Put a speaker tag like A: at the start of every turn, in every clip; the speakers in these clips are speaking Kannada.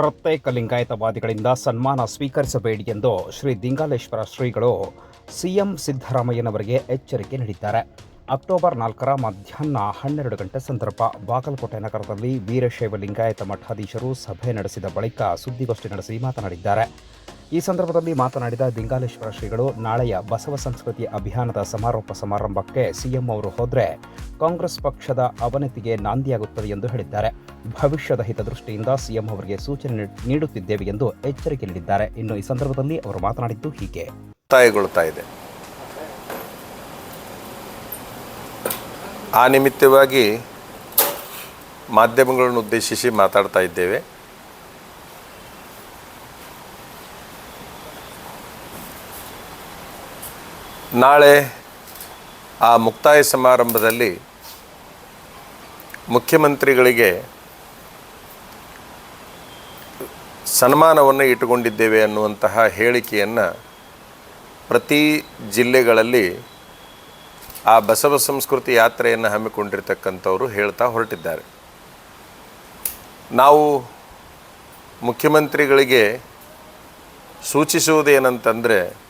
A: ಪ್ರತ್ಯೇಕ ಲಿಂಗಾಯತವಾದಿಗಳಿಂದ ಸನ್ಮಾನ ಸ್ವೀಕರಿಸಬೇಡಿ ಎಂದು ಶ್ರೀ ದಿಂಗಾಲೇಶ್ವರ ಶ್ರೀಗಳು ಸಿಎಂ ಸಿದ್ದರಾಮಯ್ಯನವರಿಗೆ ಎಚ್ಚರಿಕೆ ನೀಡಿದ್ದಾರೆ. ಅಕ್ಟೋಬರ್ ನಾಲ್ಕರ ಮಧ್ಯಾಹ್ನ ಹನ್ನೆರಡು ಗಂಟೆ ಸಂದರ್ಭ ಬಾಗಲಕೋಟೆ ನಗರದಲ್ಲಿ ವೀರಶೈವ ಲಿಂಗಾಯತ ಮಠಾಧೀಶರು ಸಭೆ ನಡೆಸಿದ ಬಳಿಕ ಸುದ್ದಿಗೋಷ್ಠಿ ನಡೆಸಿ ಮಾತನಾಡಿದ್ದಾರೆ. ಈ ಸಂದರ್ಭದಲ್ಲಿ ಮಾತನಾಡಿದ ದಿಂಗಾಲೇಶ್ವರ ಶ್ರೀಗಳು, ನಾಳೆಯ ಬಸವ ಸಂಸ್ಕೃತಿ ಅಭಿಯಾನದ ಸಮಾರೋಪ ಸಮಾರಂಭಕ್ಕೆ ಸಿಎಂ ಅವರು ಹೋದರೆ ಕಾಂಗ್ರೆಸ್ ಪಕ್ಷದ ಅವನತಿಗೆ ನಾಂದಿಯಾಗುತ್ತದೆ ಎಂದು ಹೇಳಿದ್ದಾರೆ. ಭವಿಷ್ಯದ ಹಿತದೃಷ್ಟಿಯಿಂದ ಸಿಎಂ ಅವರಿಗೆ ಸೂಚನೆ ನೀಡ್- ನೀಡುತ್ತಿದ್ದೇವೆ ಎಂದು ಎಚ್ಚರಿಕೆ ನೀಡಿದ್ದಾರೆ. ಇನ್ನು ಈ ಸಂದರ್ಭದಲ್ಲಿ ಅವರು ಮಾತನಾಡಿದ್ದು ಹೀಗೆ.
B: ಇದೆ. ಆ ನಿಮಿತ್ತವಾಗಿ ಮಾಧ್ಯಮಗಳನ್ನು ಉದ್ದೇಶಿಸಿ ಮಾತಾಡ್ತಾ ಇದ್ದೇವೆ. ನಾಳೆ ಆ ಮುಕ್ತಾಯ ಸಮಾರಂಭದಲ್ಲಿ ಮುಖ್ಯಮಂತ್ರಿಗಳಿಗೆ ಸನ್ಮಾನವನ್ನು ಇಟ್ಟುಕೊಂಡಿದ್ದೇವೆ ಅನ್ನುವಂತಹ ಹೇಳಿಕೆಯನ್ನು ಪ್ರತಿ ಜಿಲ್ಲೆಗಳಲ್ಲಿ ಆ ಬಸವ ಸಂಸ್ಕೃತಿ ಯಾತ್ರೆಯನ್ನು ಹಮ್ಮಿಕೊಂಡಿರ್ತಕ್ಕಂಥವರು ಹೇಳ್ತಾ ಹೊರಟಿದ್ದಾರೆ. ನಾವು ಮುಖ್ಯಮಂತ್ರಿಗಳಿಗೆ ಸೂಚಿಸುವುದೇನಂತಂದರೆ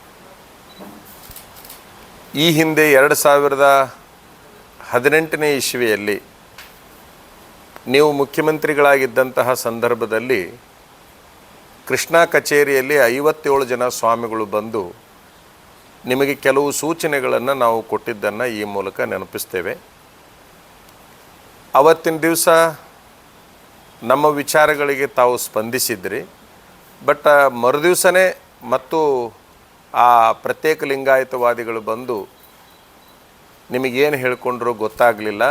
B: ಈ ಹಿಂದೆ ಎರಡು ಸಾವಿರದ ಹದಿನೆಂಟನೇ ಇಸ್ವಿಯಲ್ಲಿ ನೀವು ಮುಖ್ಯಮಂತ್ರಿಗಳಾಗಿದ್ದಂತಹ ಸಂದರ್ಭದಲ್ಲಿ ಕೃಷ್ಣಾ ಕಚೇರಿಯಲ್ಲಿ ಐವತ್ತೇಳು ಜನ ಸ್ವಾಮಿಗಳು ಬಂದು ನಿಮಗೆ ಕೆಲವು ಸೂಚನೆಗಳನ್ನು ನಾವು ಕೊಟ್ಟಿದ್ದನ್ನು ಈ ಮೂಲಕ ನೆನಪಿಸ್ತೇವೆ. ಅವತ್ತಿನ ದಿವಸ ನಮ್ಮ ವಿಚಾರಗಳಿಗೆ ತಾವು ಸ್ಪಂದಿಸಿದ್ರಿ, ಬಟ್ ಮರುದಿವಸನೇ ಮತ್ತು ಆ ಪ್ರತ್ಯೇಕ ಲಿಂಗಾಯತವಾದಿಗಳು ಬಂದು ನಿಮಗೇನು ಹೇಳಿಕೊಂಡ್ರೂ ಗೊತ್ತಾಗಲಿಲ್ಲ.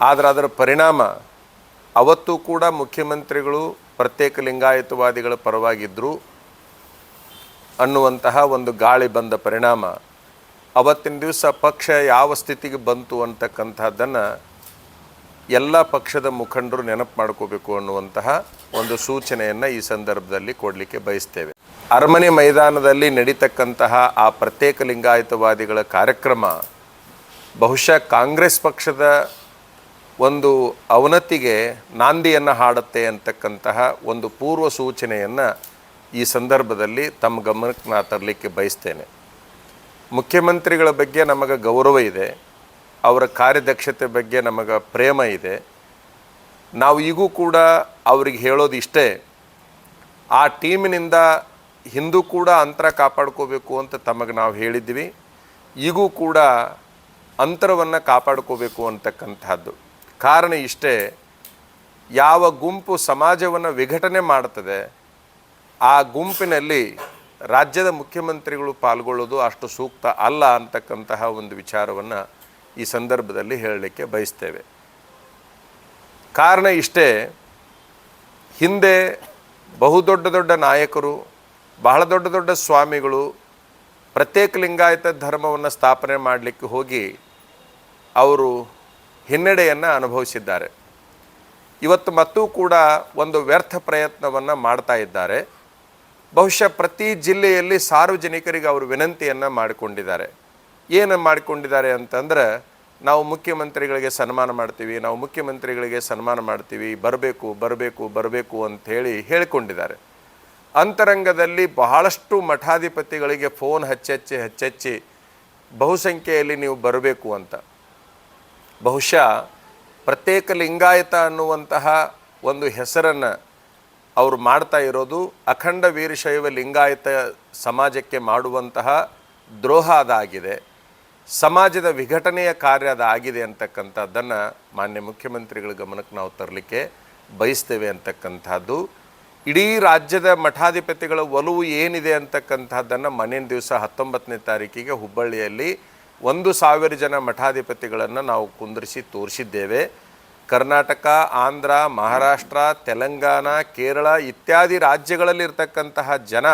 B: ಆದರೆ ಅದರ ಪರಿಣಾಮ ಅವತ್ತು ಕೂಡ ಮುಖ್ಯಮಂತ್ರಿಗಳು ಪ್ರತ್ಯೇಕ ಲಿಂಗಾಯತವಾದಿಗಳ ಪರವಾಗಿದ್ದರು ಅನ್ನುವಂತಹ ಒಂದು ಗಾಳಿ ಬಂದ ಪರಿಣಾಮ ಅವತ್ತಿನ ದಿವಸ ಪಕ್ಷ ಯಾವ ಸ್ಥಿತಿಗೆ ಬಂತು ಅಂತಕ್ಕಂಥದ್ದನ್ನು ಎಲ್ಲ ಪಕ್ಷದ ಮುಖಂಡರು ನೆನಪು ಮಾಡ್ಕೋಬೇಕು ಅನ್ನುವಂತಹ ಒಂದು ಸೂಚನೆಯನ್ನು ಈ ಸಂದರ್ಭದಲ್ಲಿ ಕೊಡಲಿಕ್ಕೆ ಬಯಸ್ತೇವೆ. ಅರಮನೆ ಮೈದಾನದಲ್ಲಿ ನಡೀತಕ್ಕಂತಹ ಆ ಪ್ರತ್ಯೇಕ ಲಿಂಗಾಯತವಾದಿಗಳ ಕಾರ್ಯಕ್ರಮ, ಬಹುಶಃ ಕಾಂಗ್ರೆಸ್ ಪಕ್ಷದ ಒಂದು ಅವನತಿಗೆ ನಾಂದಿಯನ್ನು ಹಾಡುತ್ತೆ ಅಂತಕ್ಕಂತಹ ಒಂದು ಪೂರ್ವ ಸೂಚನೆಯನ್ನು ಈ ಸಂದರ್ಭದಲ್ಲಿ ತಮ್ಮ ಗಮನಕ್ಕೆ ನಾ ತರಲಿಕ್ಕೆ ಬಯಸ್ತೇನೆ. ಮುಖ್ಯಮಂತ್ರಿಗಳ ಬಗ್ಗೆ ನಮಗೆ ಗೌರವ ಇದೆ. ಅವರ ಕಾರ್ಯದಕ್ಷತೆ ಬಗ್ಗೆ ನಮಗೆ ಪ್ರೇಮ ಇದೆ. ನಾವು ಈಗೂ ಕೂಡ ಅವ್ರಿಗೆ ಹೇಳೋದು ಇಷ್ಟೇ. ಆ ಟೀಮಿನಿಂದ ಹಿಂದೂ ಕೂಡ ಅಂತರ ಕಾಪಾಡ್ಕೋಬೇಕು ಅಂತ ತಮಗೆ ನಾವು ಹೇಳಿದ್ವಿ. ಈಗೂ ಕೂಡ ಅಂತರವನ್ನು ಕಾಪಾಡ್ಕೋಬೇಕು ಅಂತಕ್ಕಂಥದ್ದು ಕಾರಣ ಇಷ್ಟೇ, ಯಾವ ಗುಂಪು ಸಮಾಜವನ್ನು ವಿಘಟನೆ ಮಾಡ್ತದೆ, ಆ ಗುಂಪಿನಲ್ಲಿ ರಾಜ್ಯದ ಮುಖ್ಯಮಂತ್ರಿಗಳು ಪಾಲ್ಗೊಳ್ಳೋದು ಅಷ್ಟು ಸೂಕ್ತ ಅಲ್ಲ ಅಂತಕ್ಕಂತಹ ಒಂದು ವಿಚಾರವನ್ನು ಈ ಸಂದರ್ಭದಲ್ಲಿ ಹೇಳಲಿಕ್ಕೆ ಬಯಸ್ತೇವೆ. ಕಾರಣ ಇಷ್ಟೇ, ಹಿಂದೆ ಬಹುದೊಡ್ಡ ದೊಡ್ಡ ನಾಯಕರು, ಬಹಳ ದೊಡ್ಡ ದೊಡ್ಡ ಸ್ವಾಮಿಗಳು ಪ್ರತ್ಯೇಕ ಲಿಂಗಾಯತ ಧರ್ಮವನ್ನು ಸ್ಥಾಪನೆ ಮಾಡಲಿಕ್ಕೆ ಹೋಗಿ ಅವರು ಹಿನ್ನಡೆಯನ್ನು ಅನುಭವಿಸಿದ್ದಾರೆ. ಇವತ್ತು ಮತ್ತೂ ಕೂಡ ಒಂದು ವ್ಯರ್ಥ ಪ್ರಯತ್ನವನ್ನು ಮಾಡ್ತಾ ಇದ್ದಾರೆ. ಬಹುಶಃ ಪ್ರತಿ ಜಿಲ್ಲೆಯಲ್ಲಿ ಸಾರ್ವಜನಿಕರಿಗೆ ಅವರು ವಿನಂತಿಯನ್ನು ಮಾಡಿಕೊಂಡಿದ್ದಾರೆ. ಏನು ಮಾಡಿಕೊಂಡಿದ್ದಾರೆ ಅಂತಂದ್ರೆ ನಾವು ಮುಖ್ಯಮಂತ್ರಿಗಳಿಗೆ ಸನ್ಮಾನ ಮಾಡ್ತೀವಿ, ನಾವು ಮುಖ್ಯಮಂತ್ರಿಗಳಿಗೆ ಸನ್ಮಾನ ಮಾಡ್ತೀವಿ, ಬರಬೇಕು ಬರಬೇಕು ಬರಬೇಕು ಅಂಥೇಳಿ ಹೇಳಿಕೊಂಡಿದ್ದಾರೆ. ಅಂತರಂಗದಲ್ಲಿ ಬಹಳಷ್ಟು ಮಠಾಧಿಪತಿಗಳಿಗೆ ಫೋನ್ ಹಚ್ಚಿ ಹಚ್ಚಿ ಬಹುಸಂಖ್ಯೆಯಲ್ಲಿ ನೀವು ಬರಬೇಕು ಅಂತ. ಬಹುಶಃ ಪ್ರತ್ಯೇಕ ಲಿಂಗಾಯತ ಅನ್ನುವಂತಹ ಒಂದು ಹೆಸರನ್ನು ಅವರು ಮಾಡ್ತಾ ಇರೋದು ಅಖಂಡ ವೀರಶೈವ ಲಿಂಗಾಯತ ಸಮಾಜಕ್ಕೆ ಮಾಡುವಂತಹ ದ್ರೋಹ ಅದಾಗಿದೆ. ಸಮಾಜದ ವಿಘಟನೆಯ ಕಾರ್ಯ ಆಗಿದೆ ಅಂತಕ್ಕಂಥದ್ದನ್ನು ಮಾನ್ಯ ಮುಖ್ಯಮಂತ್ರಿಗಳ ಗಮನಕ್ಕೆ ನಾವು ತರಲಿಕ್ಕೆ ಬಯಸ್ತೇವೆ ಅಂತಕ್ಕಂಥದ್ದು. ಇಡೀ ರಾಜ್ಯದ ಮಠಾಧಿಪತಿಗಳ ಒಲವು ಏನಿದೆ ಅಂತಕ್ಕಂಥದ್ದನ್ನು ಮನೆಯ ದಿವಸ ಹತ್ತೊಂಬತ್ತನೇ ತಾರೀಕಿಗೆ ಹುಬ್ಬಳ್ಳಿಯಲ್ಲಿ ಒಂದು ಸಾವಿರ ಜನ ಮಠಾಧಿಪತಿಗಳನ್ನು ನಾವು ಕುಂದಿರಿಸಿ ತೋರಿಸಿದ್ದೇವೆ. ಕರ್ನಾಟಕ, ಆಂಧ್ರ, ಮಹಾರಾಷ್ಟ್ರ, ತೆಲಂಗಾಣ, ಕೇರಳ ಇತ್ಯಾದಿ ರಾಜ್ಯಗಳಲ್ಲಿರ್ತಕ್ಕಂತಹ ಜನ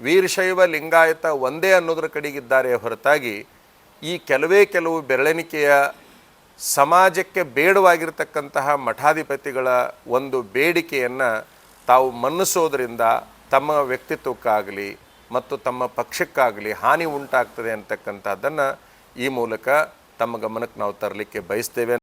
B: ವೀರಶೈವ ಲಿಂಗಾಯತ ಒಂದೇ ಅನ್ನೋದ್ರ ಕಡೆಗಿದ್ದಾರೆ ಹೊರತಾಗಿ ಈ ಕೆಲವೇ ಕೆಲವು ಬೆರಳೆಣಿಕೆಯ ಸಮಾಜಕ್ಕೆ ಬೇಡವಾಗಿರ್ತಕ್ಕಂತಹ ಮಠಾಧಿಪತಿಗಳ ಒಂದು ಬೇಡಿಕೆಯನ್ನು ತಾವು ಮನ್ನಿಸೋದ್ರಿಂದ ತಮ್ಮ ವ್ಯಕ್ತಿತ್ವಕ್ಕಾಗಲಿ ಮತ್ತು ತಮ್ಮ ಪಕ್ಷಕ್ಕಾಗಲಿ ಹಾನಿ ಉಂಟಾಗ್ತದೆ ಅಂತಕ್ಕಂಥದ್ದನ್ನು ಈ ಮೂಲಕ ತಮ್ಮ ಗಮನಕ್ಕೆ ನಾವು ತರಲಿಕ್ಕೆ ಬಯಸ್ತೇವೆ.